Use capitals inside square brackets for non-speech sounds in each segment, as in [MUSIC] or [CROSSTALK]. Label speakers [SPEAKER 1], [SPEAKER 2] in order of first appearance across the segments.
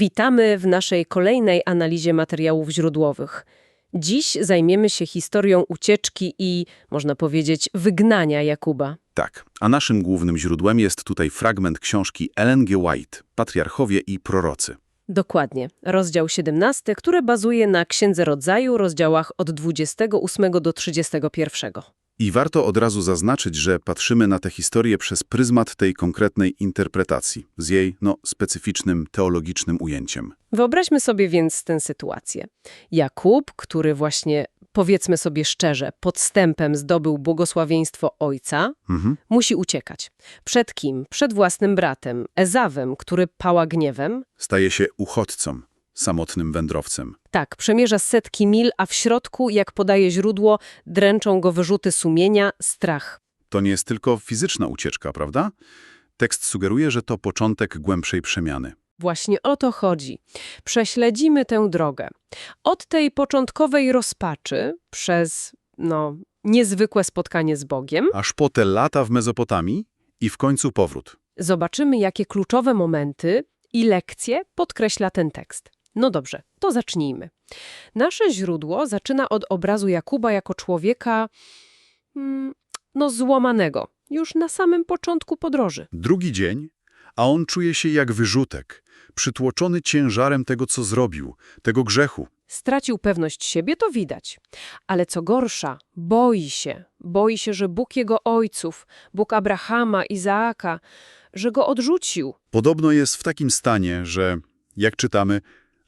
[SPEAKER 1] Witamy w naszej kolejnej analizie materiałów źródłowych. Dziś zajmiemy się historią ucieczki i, można powiedzieć, wygnania Jakuba.
[SPEAKER 2] Tak, a naszym głównym źródłem jest tutaj fragment książki Ellen G. White Patriarchowie i prorocy.
[SPEAKER 1] Dokładnie, rozdział 17, który bazuje na Księdze Rodzaju, rozdziałach od 28 do 31.
[SPEAKER 2] I warto od razu zaznaczyć, że patrzymy na tę historię przez pryzmat tej konkretnej interpretacji, z jej, no, specyficznym teologicznym ujęciem.
[SPEAKER 1] Wyobraźmy sobie więc tę sytuację. Jakub, który właśnie, powiedzmy sobie szczerze, podstępem zdobył błogosławieństwo ojca,
[SPEAKER 2] Mhm.
[SPEAKER 1] musi uciekać. Przed kim? Przed własnym bratem, Ezawem, który pała gniewem.
[SPEAKER 2] Staje się uchodźcą, samotnym wędrowcem.
[SPEAKER 1] Tak, przemierza setki mil, a w środku, jak podaje źródło, dręczą go wyrzuty sumienia, strach.
[SPEAKER 2] To nie jest tylko fizyczna ucieczka, prawda? Tekst sugeruje, że to początek głębszej przemiany.
[SPEAKER 1] Właśnie o to chodzi. Prześledzimy tę drogę. Od tej początkowej rozpaczy przez, no, niezwykłe spotkanie z Bogiem,
[SPEAKER 2] Aż po te lata w Mezopotamii i w końcu powrót.
[SPEAKER 1] zobaczymy, jakie kluczowe momenty i lekcje podkreśla ten tekst. No dobrze, to zacznijmy. Nasze źródło zaczyna od obrazu Jakuba jako człowieka, mm, no, złamanego, już na samym początku podróży.
[SPEAKER 2] Drugi dzień, a on czuje się jak wyrzutek, przytłoczony ciężarem tego, co zrobił, tego grzechu.
[SPEAKER 1] Stracił pewność siebie, to widać. Ale co gorsza, boi się. Boi się, że Bóg jego ojców, Bóg Abrahama, Izaaka, że go odrzucił.
[SPEAKER 2] Podobno jest w takim stanie, że, jak czytamy,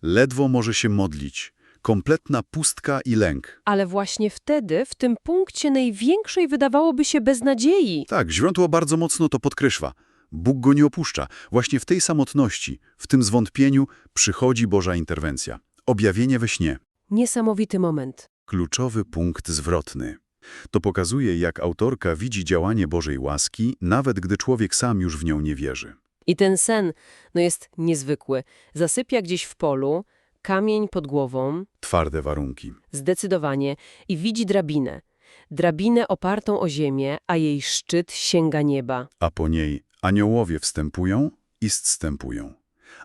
[SPEAKER 2] ledwo może się modlić. Kompletna pustka i lęk.
[SPEAKER 1] Ale właśnie wtedy, w tym punkcie największej wydawałoby się beznadziei.
[SPEAKER 2] Tak, źródło bardzo mocno to podkreśla. Bóg go nie opuszcza. Właśnie w tej samotności, w tym zwątpieniu przychodzi Boża interwencja. Objawienie we śnie.
[SPEAKER 1] Niesamowity moment.
[SPEAKER 2] Kluczowy punkt zwrotny. To pokazuje, jak autorka widzi działanie Bożej łaski, nawet gdy człowiek sam już w nią nie wierzy.
[SPEAKER 1] I ten sen, no jest niezwykły. Zasypia gdzieś w polu, kamień pod głową,
[SPEAKER 2] Twarde warunki.
[SPEAKER 1] zdecydowanie, i widzi drabinę. Drabinę opartą o ziemię, a jej szczyt sięga nieba.
[SPEAKER 2] A po niej aniołowie wstępują i zstępują.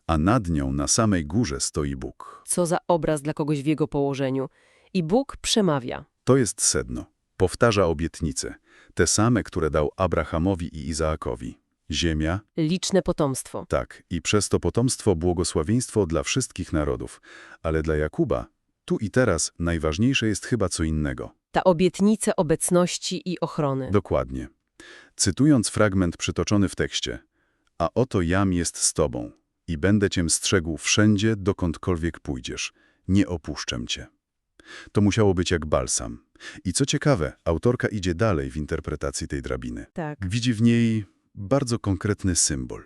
[SPEAKER 2] A nad nią na samej górze stoi Bóg.
[SPEAKER 1] Co za obraz dla kogoś w jego położeniu. I Bóg przemawia.
[SPEAKER 2] To jest sedno. Powtarza obietnice. Te same, które dał Abrahamowi i Izaakowi. Ziemia,
[SPEAKER 1] Liczne potomstwo.
[SPEAKER 2] tak, i przez to potomstwo błogosławieństwo dla wszystkich narodów. Ale dla Jakuba, tu i teraz, najważniejsze jest chyba co innego.
[SPEAKER 1] Ta obietnica obecności i ochrony.
[SPEAKER 2] Dokładnie. Cytując fragment przytoczony w tekście. A oto jam jest z tobą i będę cię strzegł wszędzie, dokądkolwiek pójdziesz. Nie opuszczę cię. To musiało być jak balsam. I co ciekawe, autorka idzie dalej w interpretacji tej drabiny.
[SPEAKER 1] Tak.
[SPEAKER 2] Widzi w niej bardzo konkretny symbol.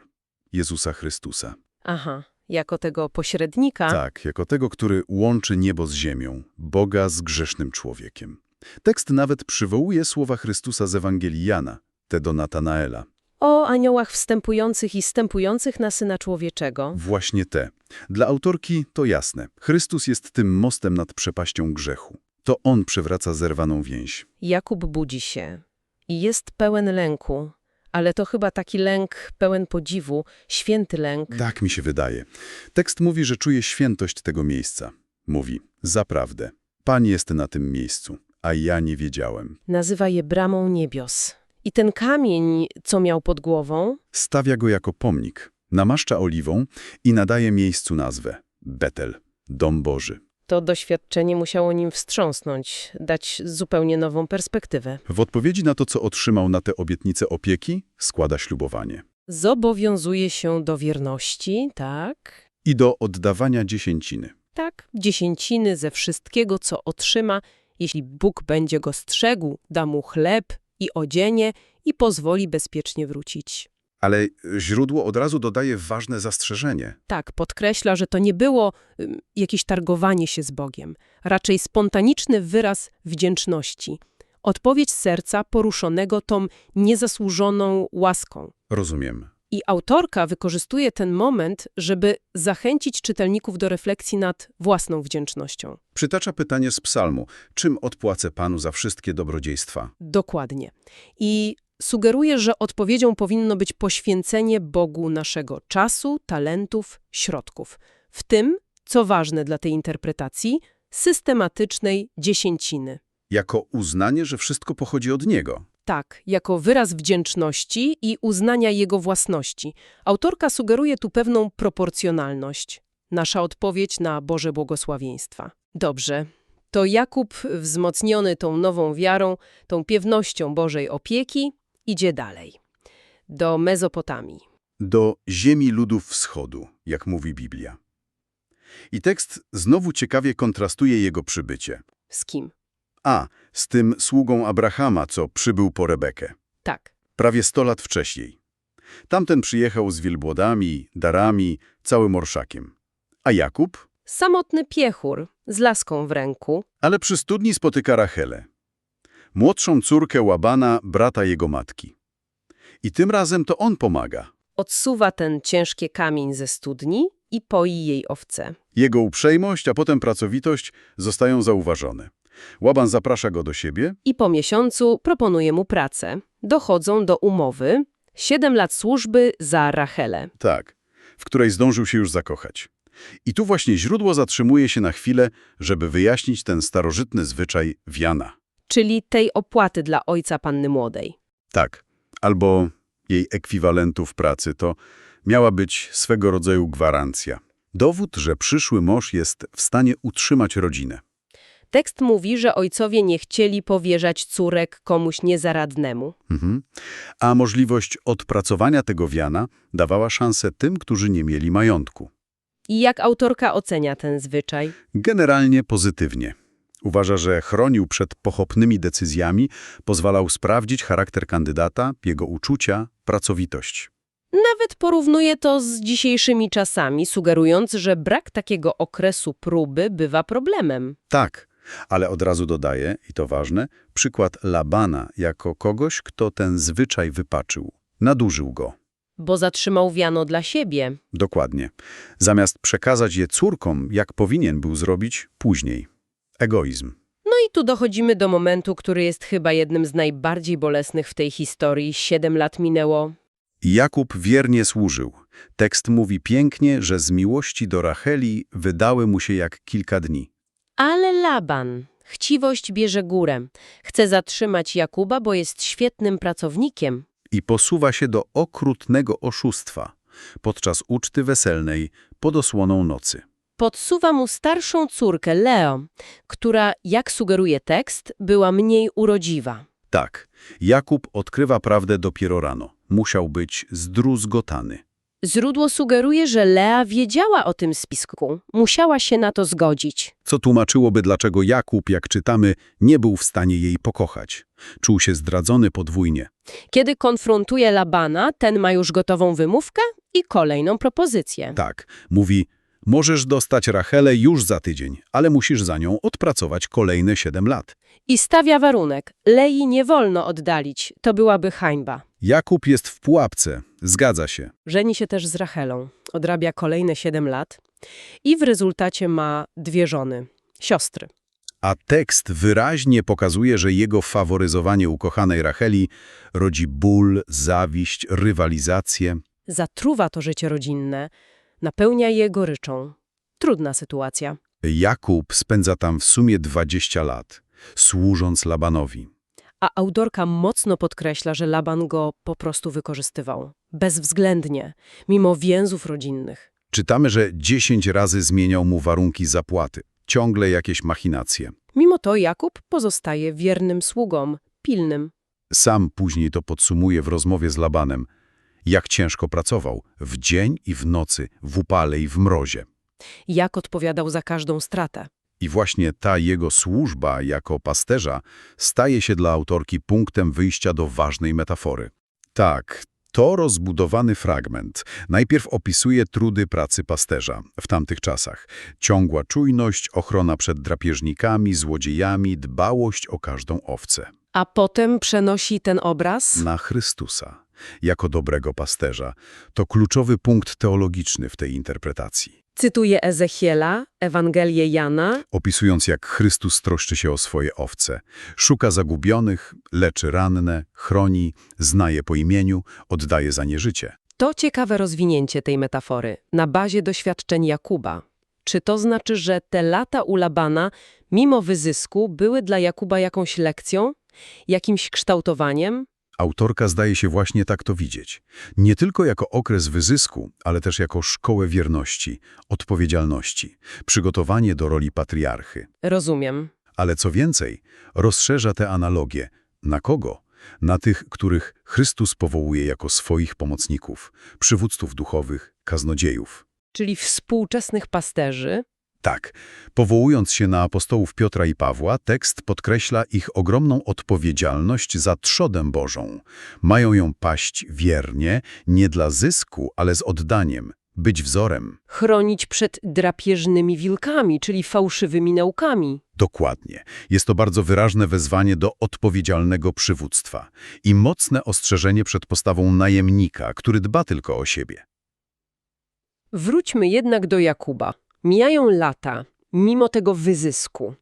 [SPEAKER 2] Jezusa Chrystusa.
[SPEAKER 1] Aha. Jako tego pośrednika.
[SPEAKER 2] Tak, jako tego, który łączy niebo z ziemią, Boga z grzesznym człowiekiem. Tekst nawet przywołuje słowa Chrystusa z Ewangelii Jana, te do Natanaela.
[SPEAKER 1] O aniołach wstępujących i stępujących na Syna Człowieczego.
[SPEAKER 2] Właśnie te. Dla autorki to jasne. Chrystus jest tym mostem nad przepaścią grzechu. To On przywraca zerwaną więź.
[SPEAKER 1] Jakub budzi się. I jest pełen lęku. Ale to chyba taki lęk pełen podziwu, święty lęk.
[SPEAKER 2] Tak mi się wydaje. Tekst mówi, że czuje świętość tego miejsca. Mówi, zaprawdę, Pan jest na tym miejscu, a ja nie wiedziałem.
[SPEAKER 1] Nazywa je bramą niebios. I ten kamień, co miał pod głową,
[SPEAKER 2] Stawia go jako pomnik, namaszcza oliwą i nadaje miejscu nazwę Betel, Dom Boży.
[SPEAKER 1] To doświadczenie musiało nim wstrząsnąć, dać zupełnie nową perspektywę.
[SPEAKER 2] W odpowiedzi na to, co otrzymał na tę obietnicę opieki, składa ślubowanie.
[SPEAKER 1] Zobowiązuje się do wierności, tak?
[SPEAKER 2] I do oddawania dziesięciny.
[SPEAKER 1] Tak, dziesięciny ze wszystkiego, co otrzyma, jeśli Bóg będzie go strzegł, da mu chleb i odzienie i pozwoli bezpiecznie wrócić.
[SPEAKER 2] Ale źródło od razu dodaje ważne zastrzeżenie.
[SPEAKER 1] Tak, podkreśla, że to nie było jakieś targowanie się z Bogiem, raczej spontaniczny wyraz wdzięczności. Odpowiedź serca poruszonego tą niezasłużoną łaską.
[SPEAKER 2] Rozumiem.
[SPEAKER 1] I autorka wykorzystuje ten moment, żeby zachęcić czytelników do refleksji nad własną wdzięcznością.
[SPEAKER 2] Przytacza pytanie z psalmu. Czym odpłacę Panu za wszystkie dobrodziejstwa?
[SPEAKER 1] Dokładnie. I sugeruje, że odpowiedzią powinno być poświęcenie Bogu naszego czasu, talentów, środków. w tym, co ważne dla tej interpretacji, systematycznej dziesięciny.
[SPEAKER 2] Jako uznanie, że wszystko pochodzi od niego.
[SPEAKER 1] Tak, jako wyraz wdzięczności i uznania jego własności. Autorka sugeruje tu pewną proporcjonalność. Nasza odpowiedź na Boże błogosławieństwa. Dobrze. To Jakub, wzmocniony tą nową wiarą, tą pewnością Bożej opieki, idzie dalej. Do Mezopotamii.
[SPEAKER 2] Do ziemi ludów wschodu, jak mówi Biblia. I tekst znowu ciekawie kontrastuje jego przybycie.
[SPEAKER 1] Z kim?
[SPEAKER 2] A, z tym sługą Abrahama, co przybył po Rebekę.
[SPEAKER 1] Tak.
[SPEAKER 2] Prawie 100 lat wcześniej. Tamten przyjechał z wielbłodami, darami, całym orszakiem. A Jakub?
[SPEAKER 1] Samotny piechur z laską w ręku.
[SPEAKER 2] Ale przy studni spotyka Rachelę. Młodszą córkę Łabana, brata jego matki. I tym razem to on pomaga.
[SPEAKER 1] Odsuwa ten ciężki kamień ze studni i poi jej owce.
[SPEAKER 2] Jego uprzejmość, a potem pracowitość zostają zauważone. Łaban zaprasza go do siebie,
[SPEAKER 1] I po miesiącu proponuje mu pracę. Dochodzą do umowy. Siedem lat służby za Rachelę.
[SPEAKER 2] tak, w której zdążył się już zakochać. I tu właśnie źródło zatrzymuje się na chwilę, żeby wyjaśnić ten starożytny zwyczaj wiana.
[SPEAKER 1] Czyli tej opłaty dla ojca panny młodej.
[SPEAKER 2] Tak, albo jej ekwiwalentu w pracy to miała być swego rodzaju gwarancja. Dowód, że przyszły mąż jest w stanie utrzymać rodzinę.
[SPEAKER 1] Tekst mówi, że ojcowie nie chcieli powierzać córek komuś niezaradnemu.
[SPEAKER 2] Mhm. A możliwość odpracowania tego wiana dawała szansę tym, którzy nie mieli majątku.
[SPEAKER 1] I jak autorka ocenia ten zwyczaj?
[SPEAKER 2] Generalnie pozytywnie. Uważa, że chronił przed pochopnymi decyzjami, pozwalał sprawdzić charakter kandydata, jego uczucia, pracowitość.
[SPEAKER 1] Nawet porównuje to z dzisiejszymi czasami, sugerując, że brak takiego okresu próby bywa problemem.
[SPEAKER 2] Tak, ale od razu dodaje, i to ważne, przykład Labana jako kogoś, kto ten zwyczaj wypaczył. Nadużył go.
[SPEAKER 1] Bo zatrzymał wiano dla siebie.
[SPEAKER 2] Dokładnie. Zamiast przekazać je córkom, jak powinien był zrobić później. Egoizm.
[SPEAKER 1] No i tu dochodzimy do momentu, który jest chyba jednym z najbardziej bolesnych w tej historii. Siedem lat minęło.
[SPEAKER 2] Jakub wiernie służył. Tekst mówi pięknie, że z miłości do Racheli wydały mu się jak kilka dni.
[SPEAKER 1] Ale Laban, chciwość bierze górę. Chce zatrzymać Jakuba, bo jest świetnym pracownikiem.
[SPEAKER 2] I posuwa się do okrutnego oszustwa podczas uczty weselnej pod osłoną nocy.
[SPEAKER 1] Podsuwa mu starszą córkę, Leo, która, jak sugeruje tekst, była mniej urodziwa.
[SPEAKER 2] Tak, Jakub odkrywa prawdę dopiero rano. Musiał być zdruzgotany.
[SPEAKER 1] Źródło sugeruje, że Lea wiedziała o tym spisku. Musiała się na to zgodzić.
[SPEAKER 2] Co tłumaczyłoby, dlaczego Jakub, jak czytamy, nie był w stanie jej pokochać. Czuł się zdradzony podwójnie.
[SPEAKER 1] Kiedy konfrontuje Labana, ten ma już gotową wymówkę i kolejną propozycję.
[SPEAKER 2] Tak, mówi, możesz dostać Rachelę już za tydzień, ale musisz za nią odpracować kolejne siedem lat.
[SPEAKER 1] I stawia warunek. Lei nie wolno oddalić. To byłaby hańba.
[SPEAKER 2] Jakub jest w pułapce, zgadza się.
[SPEAKER 1] Żeni się też z Rachelą. Odrabia kolejne siedem lat. I w rezultacie ma dwie żony. Siostry.
[SPEAKER 2] A tekst wyraźnie pokazuje, że jego faworyzowanie ukochanej Racheli rodzi ból, zawiść, rywalizację.
[SPEAKER 1] Zatruwa to życie rodzinne. Napełnia je goryczą. Trudna sytuacja.
[SPEAKER 2] Jakub spędza tam w sumie 20 lat, służąc Labanowi.
[SPEAKER 1] A autorka mocno podkreśla, że Laban go po prostu wykorzystywał. Bezwzględnie, mimo więzów rodzinnych.
[SPEAKER 2] Czytamy, że 10 razy zmieniał mu warunki zapłaty. Ciągle jakieś machinacje.
[SPEAKER 1] Mimo to Jakub pozostaje wiernym sługą, pilnym.
[SPEAKER 2] Sam później to podsumuje w rozmowie z Labanem. Jak ciężko pracował, w dzień i w nocy, w upale i w mrozie.
[SPEAKER 1] Jak odpowiadał za każdą stratę.
[SPEAKER 2] I właśnie ta jego służba jako pasterza staje się dla autorki punktem wyjścia do ważnej metafory. Tak, to rozbudowany fragment najpierw opisuje trudy pracy pasterza w tamtych czasach. Ciągła czujność, ochrona przed drapieżnikami, złodziejami, dbałość o każdą owcę.
[SPEAKER 1] A potem przenosi ten obraz
[SPEAKER 2] Na Chrystusa, jako dobrego pasterza. To kluczowy punkt teologiczny w tej interpretacji.
[SPEAKER 1] Cytuje Ezechiela, Ewangelię Jana.
[SPEAKER 2] opisując jak Chrystus troszczy się o swoje owce. Szuka zagubionych, leczy ranne, chroni, znaje po imieniu, oddaje za nie życie.
[SPEAKER 1] To ciekawe rozwinięcie tej metafory na bazie doświadczeń Jakuba. Czy to znaczy, że te lata u Labana, mimo wyzysku, były dla Jakuba jakąś lekcją, jakimś kształtowaniem?
[SPEAKER 2] Autorka zdaje się właśnie tak to widzieć. Nie tylko jako okres wyzysku, ale też jako szkołę wierności, odpowiedzialności, przygotowanie do roli patriarchy.
[SPEAKER 1] Rozumiem.
[SPEAKER 2] Ale co więcej, rozszerza te analogie. Na kogo? Na tych, których Chrystus powołuje jako swoich pomocników, przywódców duchowych, kaznodziejów.
[SPEAKER 1] Czyli współczesnych pasterzy,
[SPEAKER 2] Tak, powołując się na apostołów Piotra i Pawła, tekst podkreśla ich ogromną odpowiedzialność za trzodę Bożą. Mają ją paść wiernie, nie dla zysku, ale z oddaniem, być wzorem.
[SPEAKER 1] chronić przed drapieżnymi wilkami, czyli fałszywymi naukami.
[SPEAKER 2] Dokładnie. Jest to bardzo wyraźne wezwanie do odpowiedzialnego przywództwa i mocne ostrzeżenie przed postawą najemnika, który dba tylko o siebie.
[SPEAKER 1] Wróćmy jednak do Jakuba. Mijają lata, mimo tego wyzysku.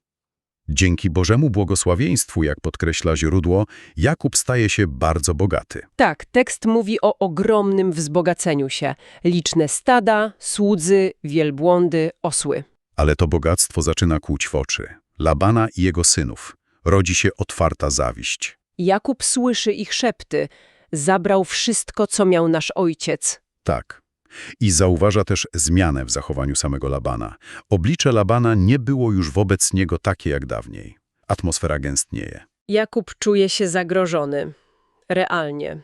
[SPEAKER 2] Dzięki Bożemu błogosławieństwu, jak podkreśla źródło, Jakub staje się bardzo bogaty.
[SPEAKER 1] Tak, tekst mówi o ogromnym wzbogaceniu się. Liczne stada, słudzy, wielbłądy, osły.
[SPEAKER 2] Ale to bogactwo zaczyna kłuć w oczy. Labana i jego synów. Rodzi się otwarta zawiść.
[SPEAKER 1] Jakub słyszy ich szepty. Zabrał wszystko, co miał nasz ojciec.
[SPEAKER 2] Tak. I zauważa też zmianę w zachowaniu samego Labana. Oblicze Labana nie było już wobec niego takie jak dawniej. Atmosfera gęstnieje.
[SPEAKER 1] Jakub czuje się zagrożony. Realnie.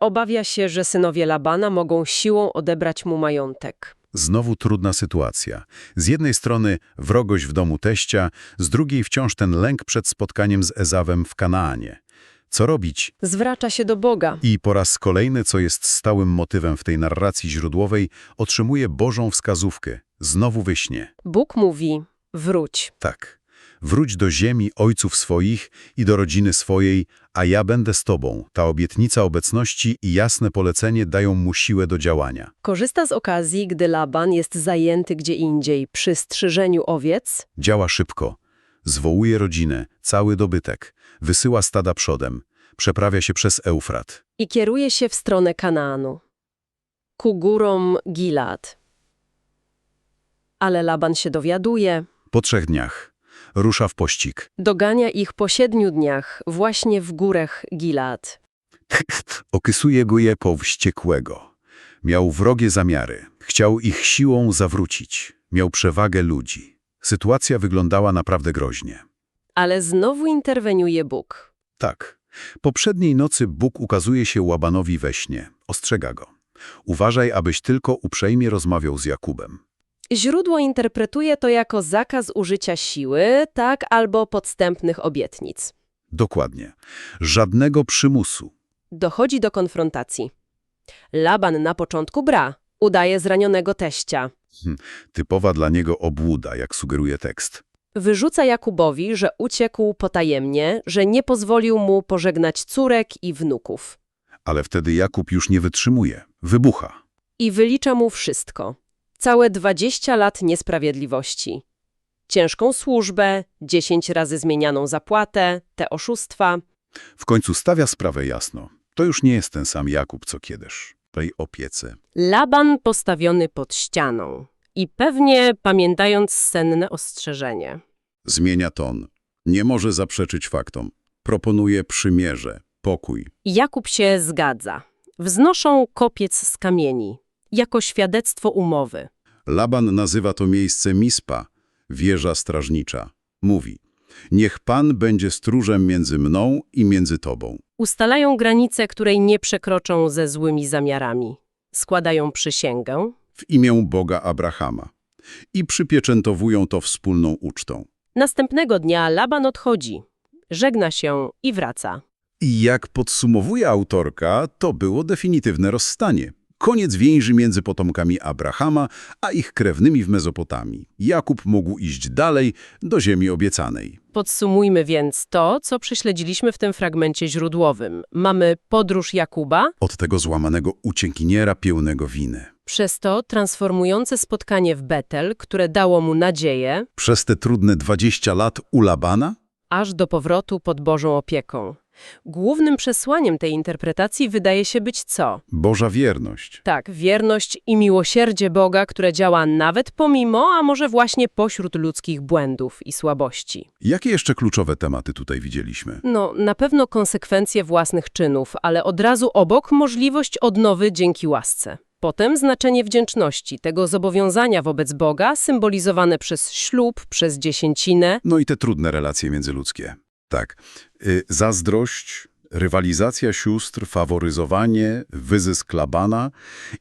[SPEAKER 1] Obawia się, że synowie Labana mogą siłą odebrać mu majątek.
[SPEAKER 2] Znowu trudna sytuacja. Z jednej strony wrogość w domu teścia, z drugiej wciąż ten lęk przed spotkaniem z Ezawem w Kanaanie. Co robić?
[SPEAKER 1] Zwraca się do Boga.
[SPEAKER 2] I po raz kolejny, co jest stałym motywem w tej narracji źródłowej, otrzymuje Bożą wskazówkę. Znowu wyśnie.
[SPEAKER 1] Bóg mówi: wróć.
[SPEAKER 2] Tak. Wróć do ziemi ojców swoich i do rodziny swojej, a ja będę z tobą. Ta obietnica obecności i jasne polecenie dają mu siłę do działania.
[SPEAKER 1] Korzysta z okazji, gdy Laban jest zajęty gdzie indziej przy strzyżeniu owiec.
[SPEAKER 2] Działa szybko. Zwołuje rodzinę, cały dobytek. Wysyła stada przodem. Przeprawia się przez Eufrat.
[SPEAKER 1] i kieruje się w stronę Kanaanu, ku górom Gilad. Ale Laban się dowiaduje,
[SPEAKER 2] Po trzech dniach rusza w pościg.
[SPEAKER 1] dogania ich po siedmiu dniach właśnie w górach Gilad. [LAUGHS]
[SPEAKER 2] Okysuje go je po wściekłego. Miał wrogie zamiary. Chciał ich siłą zawrócić. Miał przewagę ludzi. Sytuacja wyglądała naprawdę groźnie.
[SPEAKER 1] Ale znowu interweniuje Bóg.
[SPEAKER 2] Tak. Poprzedniej nocy Bóg ukazuje się Łabanowi we śnie. Ostrzega go. Uważaj, abyś tylko uprzejmie rozmawiał z Jakubem.
[SPEAKER 1] Źródło interpretuje to jako zakaz użycia siły, tak albo podstępnych obietnic.
[SPEAKER 2] Dokładnie. Żadnego przymusu.
[SPEAKER 1] Dochodzi do konfrontacji. Laban na początku bra, udaje zranionego teścia.
[SPEAKER 2] Typowa dla niego obłuda, jak sugeruje tekst.
[SPEAKER 1] Wyrzuca Jakubowi, że uciekł potajemnie, że nie pozwolił mu pożegnać córek i wnuków.
[SPEAKER 2] Ale wtedy Jakub już nie wytrzymuje. Wybucha.
[SPEAKER 1] I wylicza mu wszystko. Całe 20 lat niesprawiedliwości. Ciężką służbę, 10 razy zmienianą zapłatę, te oszustwa.
[SPEAKER 2] W końcu stawia sprawę jasno. To już nie jest ten sam Jakub, co kiedyś. Tej opiece.
[SPEAKER 1] Laban postawiony pod ścianą. I pewnie pamiętając senne ostrzeżenie.
[SPEAKER 2] Zmienia ton. Nie może zaprzeczyć faktom. Proponuje przymierze, pokój.
[SPEAKER 1] Jakub się zgadza. Wznoszą kopiec z kamieni, jako świadectwo umowy.
[SPEAKER 2] Laban nazywa to miejsce Mispa, wieża strażnicza. Mówi, niech Pan będzie stróżem między mną i między Tobą.
[SPEAKER 1] Ustalają granicę, której nie przekroczą ze złymi zamiarami. Składają przysięgę.
[SPEAKER 2] W imię Boga Abrahama i przypieczętowują to wspólną ucztą.
[SPEAKER 1] Następnego dnia Laban odchodzi, żegna się i wraca.
[SPEAKER 2] I jak podsumowuje autorka, to było definitywne rozstanie. Koniec więzi między potomkami Abrahama, a ich krewnymi w Mezopotamii. Jakub mógł iść dalej, do ziemi obiecanej.
[SPEAKER 1] Podsumujmy więc to, co prześledziliśmy w tym fragmencie źródłowym. Mamy podróż Jakuba,
[SPEAKER 2] Od tego złamanego uciekiniera pełnego winy.
[SPEAKER 1] przez to transformujące spotkanie w Betel, które dało mu nadzieję,
[SPEAKER 2] Przez te trudne 20 lat u Labana?
[SPEAKER 1] aż do powrotu pod Bożą opieką. Głównym przesłaniem tej interpretacji wydaje się być co?
[SPEAKER 2] Boża wierność.
[SPEAKER 1] Tak, wierność i miłosierdzie Boga, które działa nawet pomimo, a może właśnie pośród ludzkich błędów i słabości.
[SPEAKER 2] Jakie jeszcze kluczowe tematy tutaj widzieliśmy?
[SPEAKER 1] No, na pewno konsekwencje własnych czynów, ale od razu obok możliwość odnowy dzięki łasce. Potem znaczenie wdzięczności, tego zobowiązania wobec Boga, symbolizowane przez ślub, przez dziesięcinę.
[SPEAKER 2] No i te trudne relacje międzyludzkie. Tak. Y, zazdrość, rywalizacja sióstr, faworyzowanie, wyzysk Labana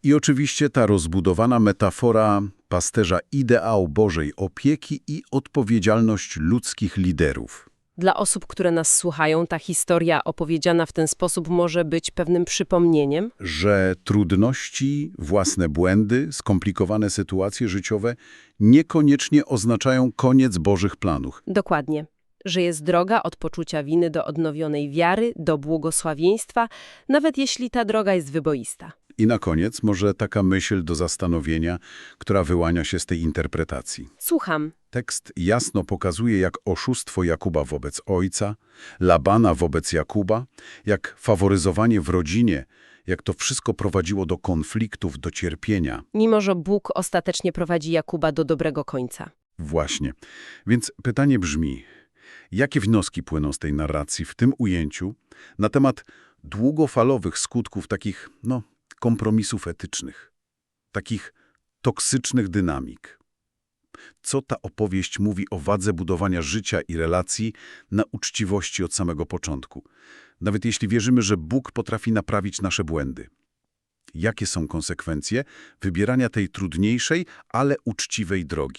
[SPEAKER 2] i oczywiście ta rozbudowana metafora pasterza ideał Bożej opieki i odpowiedzialność ludzkich liderów.
[SPEAKER 1] Dla osób, które nas słuchają, ta historia opowiedziana w ten sposób może być pewnym przypomnieniem.
[SPEAKER 2] Że trudności, własne błędy, skomplikowane sytuacje życiowe niekoniecznie oznaczają koniec Bożych planów.
[SPEAKER 1] Dokładnie. Że jest droga od poczucia winy do odnowionej wiary, do błogosławieństwa, nawet jeśli ta droga jest wyboista.
[SPEAKER 2] I na koniec może taka myśl do zastanowienia, która wyłania się z tej interpretacji.
[SPEAKER 1] Słucham.
[SPEAKER 2] Tekst jasno pokazuje, jak oszustwo Jakuba wobec ojca, Labana wobec Jakuba, jak faworyzowanie w rodzinie, jak to wszystko prowadziło do konfliktów, do cierpienia.
[SPEAKER 1] Mimo, że Bóg ostatecznie prowadzi Jakuba do dobrego końca.
[SPEAKER 2] Właśnie. Więc pytanie brzmi, jakie wnioski płyną z tej narracji w tym ujęciu na temat długofalowych skutków takich, no, kompromisów etycznych, takich toksycznych dynamik? Co ta opowieść mówi o wadze budowania życia i relacji na uczciwości od samego początku? Nawet jeśli wierzymy, że Bóg potrafi naprawić nasze błędy. Jakie są konsekwencje wybierania tej trudniejszej, ale uczciwej drogi?